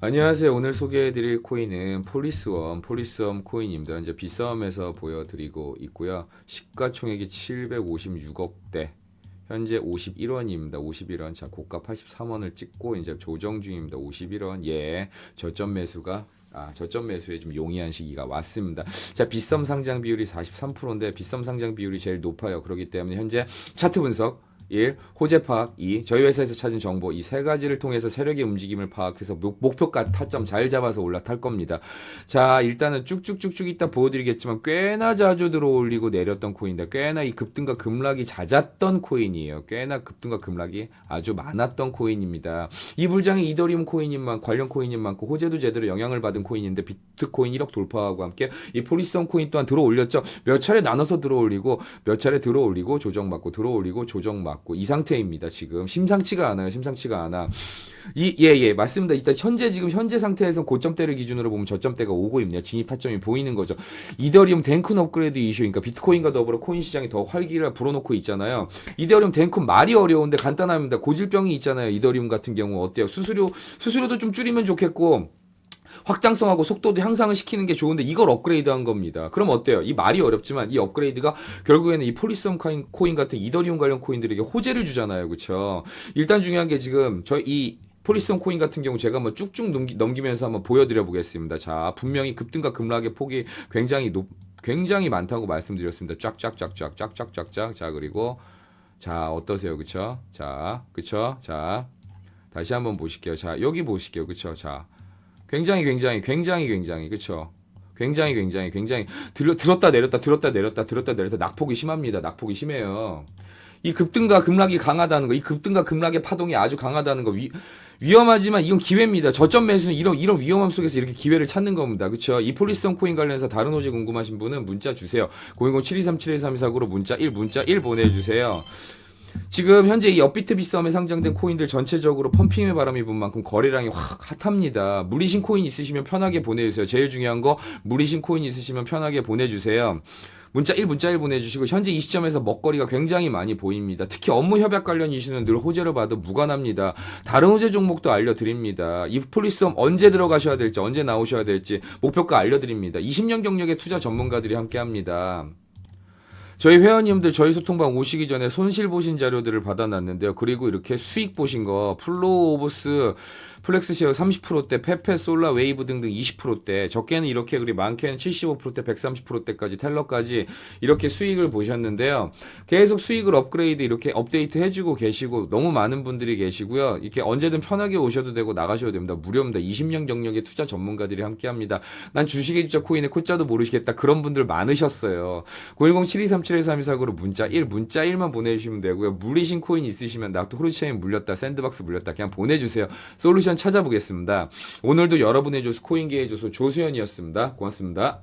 안녕하세요. 오늘 소개해드릴 코인은 폴리스웜, 폴리스웜 코인입니다. 이제 비싸움에서 보여드리고 있고요. 시가총액이 756억대. 현재 51원입니다. 51원. 자, 고가 83원을 찍고 이제 조정 중입니다. 51원. 예. 저점 매수가 아, 저점 매수에 좀 용이한 시기가 왔습니다. 자, 빗썸 상장 비율이 43%인데 빗썸 상장 비율이 제일 높아요. 그렇기 때문에 현재 차트 분석 1. 호재 파악 2. 저희 회사에서 찾은 정보 이 세 가지를 통해서 세력의 움직임을 파악해서 목- 목표가 타점 잘 잡아서 올라탈 겁니다. 자, 일단은 쭉쭉쭉쭉 이따 보여드리겠지만 꽤나 자주 들어올리고 내렸던 코인인데 꽤나 이 급등과 급락이 잦았던 코인이에요. 꽤나 급등과 급락이 아주 많았던 코인입니다. 이 불장의 이더리움 코인인 만 관련 코인인 많고 호재도 제대로 영향을 받은 코인인데 비트코인 1억 돌파하고 함께 이 폴리썸 코인 또한 들어올렸죠. 몇 차례 나눠서 들어올리고 몇 차례 들어올리고 조정받고 들어올리고 조정받고 이 상태입니다. 지금 심상치가 않아요. 심상치가 않아. 이, 예, 예, 맞습니다. 일단 현재 지금 현재 상태에서 고점대를 기준으로 보면 저점대가 오고 있네요. 진입 타점이 보이는 거죠. 이더리움 덴쿤 업그레이드 이슈니까 비트코인과 더불어 코인 시장이 더 활기를 불어넣고 있잖아요. 이더리움 덴쿤 말이 어려운데 간단합니다. 고질병이 있잖아요. 이더리움 같은 경우 어때요? 수수료 수수료도 좀 줄이면 좋겠고 확장성하고 속도도 향상을 시키는 게 좋은데 이걸 업그레이드한 겁니다. 그럼 어때요? 이 말이 어렵지만 이 업그레이드가 결국에는 이 폴리썸 코인, 코인 같은 이더리움 관련 코인들에게 호재를 주잖아요. 그렇죠? 일단 중요한 게 지금 저희 이 폴리썸 코인 같은 경우 제가 한번 쭉쭉 넘기, 넘기 면서 한번 보여드려 보겠습니다. 자, 분명히 급등과 급락의 폭이 굉장히 높, 굉장히 많다고 말씀드렸습니다. 쫙쫙쫙쫙, 쫙쫙쫙쫙. 자, 그리고 자, 어떠세요? 그쵸? 자, 그쵸? 자, 다시 한번 보실게요. 자, 여기 보실게요. 그쵸? 자, 굉장히 굉장히 굉장히 굉장히 그쵸? 굉장히 굉장히 굉장히 들어, 들었다 내렸다 들었다 내렸다 들었다 내렸다 낙폭이 심합니다. 낙폭이 심해요. 이 급등과 급락이 강하다는 거, 이 급등과 급락의 파동이 아주 강하다는 거 위, 위험하지만 이건 기회입니다. 저점 매수는 이런 이런 위험함 속에서 이렇게 기회를 찾는 겁니다. 그렇죠? 이 폴리스톤 코인 관련해서 다른 호재 궁금하신 분은 문자 주세요. 010-7237-1329로 문자 1 문자 1 보내 주세요. 지금 현재 이 업비트 비 썸에 상장된 코인들 전체적으로 펌핑의 바람이 분 만큼 거래량이 확 핫합니다. 무리신 코인 있으시면 편하게 보내주세요. 제일 중요한 거 무리신 코인 있으시면 편하게 보내주세요. 문자 1 문자 1 보내주시고 현재 이 시점에서 먹거리가 굉장히 많이 보입니다. 특히 업무 협약 관련 이슈는 늘 호재를 봐도 무관합니다. 다른 호재 종목도 알려드립니다. 이 폴리썸 언제 들어가셔야 될지 언제 나오셔야 될지 목표가 알려드립니다. 20년 경력의 투자 전문가들이 함께합니다. 저희 회원님들 저희 소통방 오시기 전에 손실 보신 자료들을 받아놨는데요. 그리고 이렇게 수익 보신 거 플로우 오브스 플렉스 시어 30%대, 페페, 솔라, 웨이브 등등 20%대, 적게는 이렇게 그리 많게는 75%대, 130%대까지 텔러까지 이렇게 수익을 보셨는데요. 계속 수익을 업그레이드 이렇게 업데이트 해주고 계시고 너무 많은 분들이 계시고요. 이렇게 언제든 편하게 오셔도 되고 나가셔도 됩니다. 무료입니다. 20년 경력의 투자 전문가들이 함께합니다. 난 주식에 진짜 코인의 코자도 모르시겠다 그런 분들 많으셨어요. 010-7237-1329로 문자 1 문자 1만 보내주시면 되고요. 무리신 코인 있으시면 나또 호르체인 물렸다 샌드박스 물렸다 그냥 보내주세요. 솔루션 찾아보겠습니다. 오늘도 여러분의 조수 코인계의 조수 조수현이었습니다. 고맙습니다.